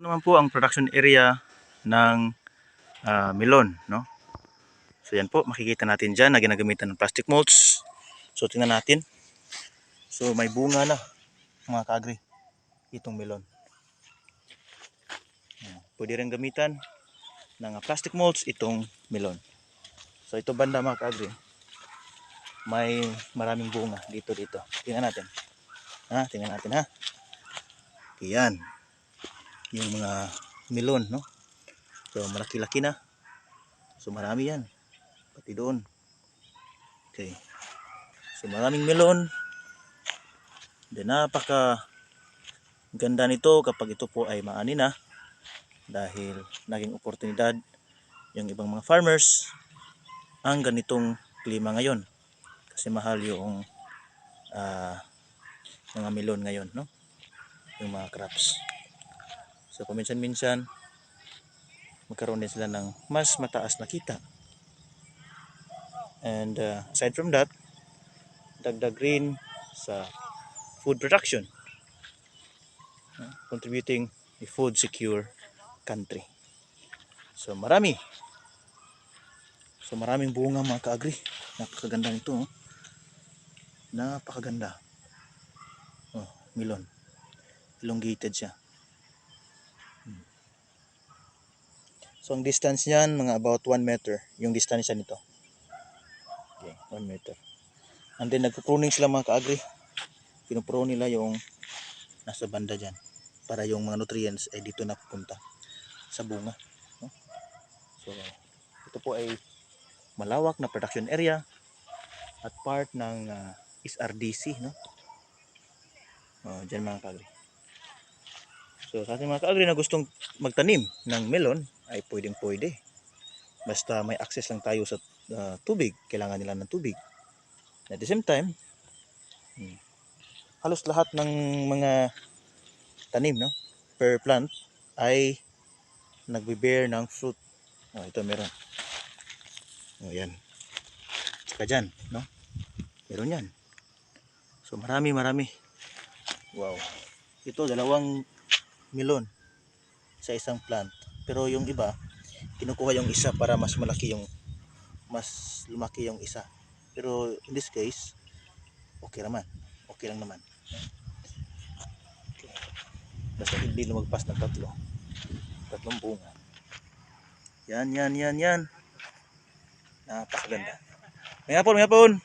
Ito naman po ang production area ng ah, melon, no? So yan po, makikita natin dyan na ginagamitan ng plastic molds. So tingnan natin. So may bunga na, mga kaagri, itong melon. Pwede rin gamitan ng plastic molds itong melon. So ito banda mga kaagri, may maraming bunga dito dito. Tingnan natin. Ha, tingnan natin ha. Yan yung mga melon, no? So, malaki-laki na. So, marami yan. Pati doon. Okay. So, maraming melon. Then, napaka ganda nito kapag ito po ay maani na. Dahil naging oportunidad yung ibang mga farmers ang ganitong klima ngayon. Kasi mahal yung ah, mga melon ngayon, no? Yung mga crops. So paminsan-minsan magkaroon din sila ng mas mataas na kita. And uh, aside from that, dagdag rin sa food production. Uh, contributing a food secure country. So marami. So maraming bunga mga kaagri. Napakaganda nito. Oh. Napakaganda. Oh, melon. Elongated siya. So ang distance niyan mga about 1 meter yung distansya nito. Okay, 1 meter. And then nagpo-pruning sila mga kaagri. Pinupruno nila yung nasa banda diyan para yung mga nutrients ay dito napupunta sa bunga. No? So ito po ay malawak na production area at part ng ah, SRDC no. Oh, diyan mga kaagri. So sa ating mga kaagri na gustong magtanim ng melon ay pwedeng pwede. Basta may access lang tayo sa ah, tubig. Kailangan nila ng tubig. At the same time, hmm, halos lahat ng mga tanim no, per plant ay nagbe-bear ng fruit. Oh, ito meron. Oh, yan. Saka dyan, no? Meron yan. So marami, marami. Wow. Ito, dalawang melon sa isang plant. Pero yung iba, kinukuha yung isa para mas malaki yung mas lumaki yung isa. Pero in this case, okay naman. Okay lang naman. Basta hindi lumagpas ng tatlo. Tatlong bunga. Yan, yan, yan, yan. Napakaganda. May hapon, may hapon.